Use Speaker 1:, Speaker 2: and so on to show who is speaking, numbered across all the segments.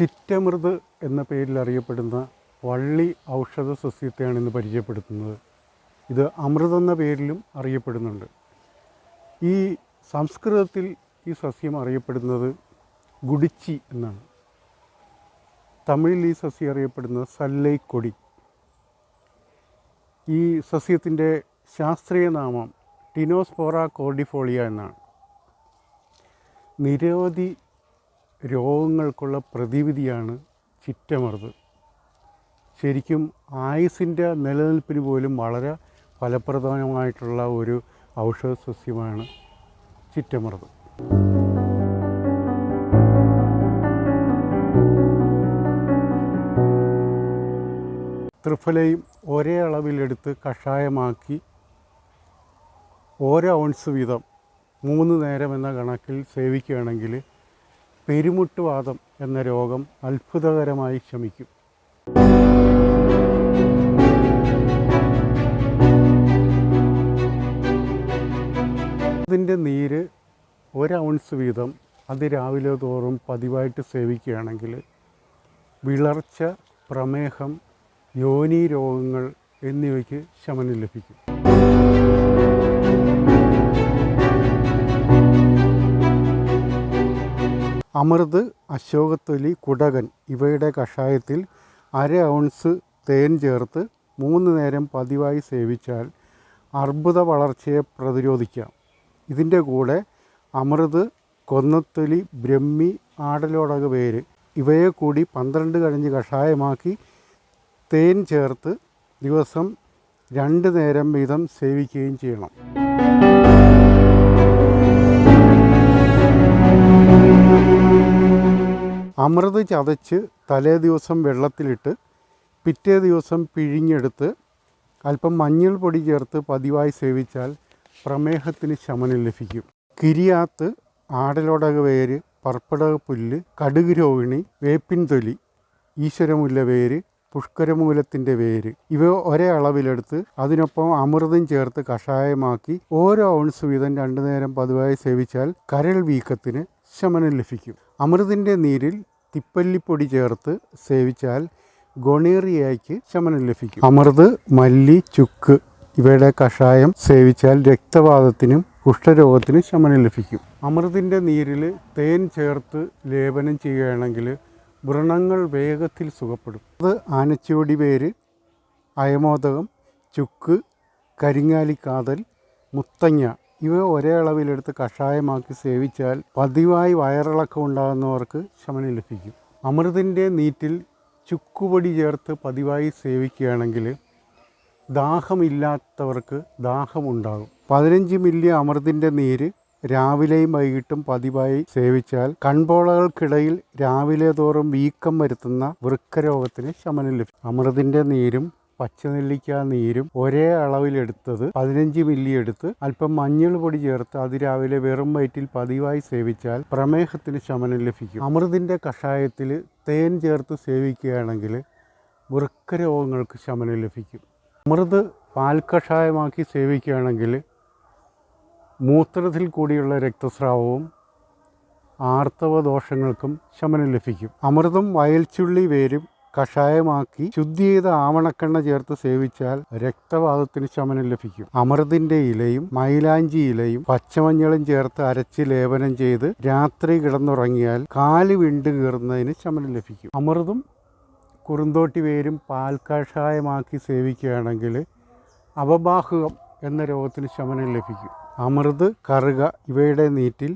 Speaker 1: ചിറ്റമൃത് എന്ന പേരിൽ അറിയപ്പെടുന്ന വള്ളി ഔഷധ സസ്യത്തെയാണ് ഇന്ന് പരിചയപ്പെടുത്തുന്നത്. ഇത് അമൃത് എന്ന പേരിലും അറിയപ്പെടുന്നുണ്ട്. ഈ സംസ്കൃതത്തിൽ ഈ സസ്യം അറിയപ്പെടുന്നത് ഗുഡിച്ചി എന്നാണ്. തമിഴിൽ ഈ സസ്യം അറിയപ്പെടുന്നത് സല്ലൈക്കൊടി. ഈ സസ്യത്തിന്റെ ശാസ്ത്രീയ നാമം ടിനോസ്പോറ കോർഡിഫോളിയ എന്നാണ്. നിരവധി രോഗങ്ങൾക്കുള്ള പ്രതിവിധിയാണ് ചിറ്റമർത് ശരിക്കും ആയുസിന്റെ നിലനിൽപ്പിന് പോലും വളരെ ഫലപ്രദമായിട്ടുള്ള ഒരു ഔഷധ സസ്യമാണ് ചിറ്റമർത് ത്രിഫലയും ഒരേ അളവിലെടുത്ത് കഷായമാക്കി ഓരോ ഔൺസ് വീതം മൂന്ന് നേരം എന്ന കണക്കിൽ സേവിക്കുകയാണെങ്കിൽ പെരുമുട്ടുവാദം എന്ന രോഗം അത്ഭുതകരമായി ശമിക്കും. അതിന്റെ നീര് ഒരൗൺസ് വീതം അത് രാവിലെ തോറും പതിവായിട്ട് സേവിക്കുകയാണെങ്കിൽ വിളർച്ച പ്രമേഹം യോനി രോഗങ്ങൾ എന്നിവയ്ക്ക് ശമനം ലഭിക്കും. അമൃത് അശോകത്തൊലി കുടകൻ ഇവയുടെ കഷായത്തിൽ അര ഔൺസ് തേൻ ചേർത്ത് മൂന്ന് നേരം പതിവായി സേവിച്ചാൽ അർബുദ വളർച്ചയെ പ്രതിരോധിക്കാം. ഇതിന്റെ കൂടെ അമൃത് കൊന്നത്തൊലി ബ്രഹ്മി ആടലോടക വേര് ഇവയെ കൂടി പന്ത്രണ്ട് കഴിഞ്ഞ് കഷായമാക്കി തേൻ ചേർത്ത് ദിവസം രണ്ട് നേരം വീതം സേവിക്കുകയും ചെയ്യണം. അമൃത് ചതച്ച് തലേ ദിവസം വെള്ളത്തിലിട്ട് പിറ്റേ ദിവസം പിഴിഞ്ഞെടുത്ത് അല്പം മഞ്ഞൾ പൊടി ചേർത്ത് പതിവായി സേവിച്ചാൽ പ്രമേഹത്തിന് ശമനം ലഭിക്കും. കിരിയാത്ത് ആടലോടക വേര് പർപ്പടക പുല്ല് കടുക് രോഹിണി വേപ്പിൻ തൊലി ഈശ്വരമുല്ല വേര് പുഷ്കരമൂലത്തിന്റെ വേര് ഇവ ഒരേ അളവിലെടുത്ത് അതിനൊപ്പം അമൃതം ചേർത്ത് കഷായമാക്കി ഓരോ ഔൺസ് വീതം രണ്ടു നേരം പതിവായി സേവിച്ചാൽ കരൾ വീക്കത്തിന് ശമനം ലഭിക്കും. അമൃതിന്റെ നീരിൽ തിപ്പല്ലിപ്പൊടി ചേർത്ത് സേവിച്ചാൽ ഗൊണേറിയയ്ക്ക് ശമനം ലഭിക്കും. അമൃത് മല്ലി ചുക്ക് ഇവയുടെ കഷായം സേവിച്ചാൽ രക്തവാദത്തിനും കുഷ്ഠരോഗത്തിനും ശമനം ലഭിക്കും. അമൃതിന്റെ നീരിൽ തേൻ ചേർത്ത് ലേപനം ചെയ്യുകയാണെങ്കിൽ വ്രണങ്ങൾ വേഗത്തിൽ സുഖപ്പെടും. അത് ആനച്ചുവടി പേര് അയമോദകം ചുക്ക് കരിങ്ങാലിക്കാതൽ മുത്തങ്ങ ഇവ ഒരേ അളവിലെടുത്ത് കഷായമാക്കി സേവിച്ചാൽ പതിവായി വയറിളക്കം ഉണ്ടാകുന്നവർക്ക് ശമനം ലഭിക്കും. അമൃതിന്റെ നീറ്റിൽ ചുക്കുപൊടി ചേർത്ത് പതിവായി സേവിക്കുകയാണെങ്കിൽ ദാഹമില്ലാത്തവർക്ക് ദാഹമുണ്ടാകും. പതിനഞ്ച് മില്ലി അമൃതിന്റെ നീര് രാവിലെയും വൈകിട്ടും പതിവായി സേവിച്ചാൽ കൺപോളകൾക്കിടയിൽ രാവിലെ തോറും വീക്കം വരുത്തുന്ന വൃക്കരോഗത്തിന് ശമനം ലഭിക്കും. അമൃതിന്റെ നീരും പച്ചനെല്ലിക്ക നീരും ഒരേ അളവിലെടുത്തത് പതിനഞ്ച് മില്ലി എടുത്ത് അല്പം മഞ്ഞൾ പൊടി ചേർത്ത് അത് രാവിലെ വെറും വയറ്റിൽ പതിവായി സേവിച്ചാൽ പ്രമേഹത്തിന് ശമനം ലഭിക്കും. അമൃതിന്റെ കഷായത്തിൽ തേൻ ചേർത്ത് സേവിക്കുകയാണെങ്കിൽ വൃക്കരോഗങ്ങൾക്ക് ശമനം ലഭിക്കും. അമൃത് പാൽ കഷായമാക്കി സേവിക്കുകയാണെങ്കിൽ മൂത്രത്തിൽ കൂടിയുള്ള രക്തസ്രാവവും ആർത്തവ ദോഷങ്ങൾക്കും ശമനം ലഭിക്കും. അമൃതം വയൽച്ചുള്ളി വേരും കഷായമാക്കി ശുദ്ധി ചെയ്ത ആവണക്കെണ്ണ ചേർത്ത് സേവിച്ചാൽ രക്തവാദത്തിന് ശമനം ലഭിക്കും. അമൃതിന്റെ ഇലയും മൈലാഞ്ചി ഇലയും പച്ചമഞ്ഞളും ചേർത്ത് അരച്ച് ലേപനം ചെയ്ത് രാത്രി കിടന്നുറങ്ങിയാൽ കാൽ വിണ്ട് കീറുന്നതിന് ശമനം ലഭിക്കും. അമൃതും കുറുന്തോട്ടി വേരും പാൽ കഷായമാക്കി സേവിക്കുകയാണെങ്കിൽ അപബാഹുകം എന്ന രോഗത്തിന് ശമനം ലഭിക്കും. അമൃത് കറുക ഇവയുടെ നീറ്റിൽ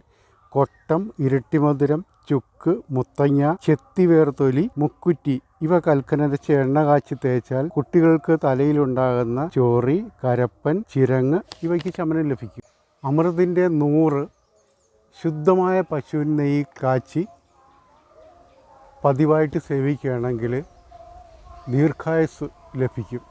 Speaker 1: കൊട്ടം ഇരട്ടിമധുരം ചുക്ക് മുത്തങ്ങ ചെത്തിവേർത്തൊലി മുക്കുറ്റി ഇവ കൽക്കനരച്ച് എണ്ണ കാച്ചി തേച്ചാൽ കുട്ടികൾക്ക് തലയിലുണ്ടാകുന്ന ചോറി കരപ്പൻ ചിരങ്ങ് ഇവയ്ക്ക് ശമനം ലഭിക്കും. അമൃതിന്റെ നൂറ് ശുദ്ധമായ പശുവിൻ നെയ്യ് കാച്ചി പതിവായിട്ട് സേവിക്കുകയാണെങ്കിൽ ദീർഘായുസ് ലഭിക്കും.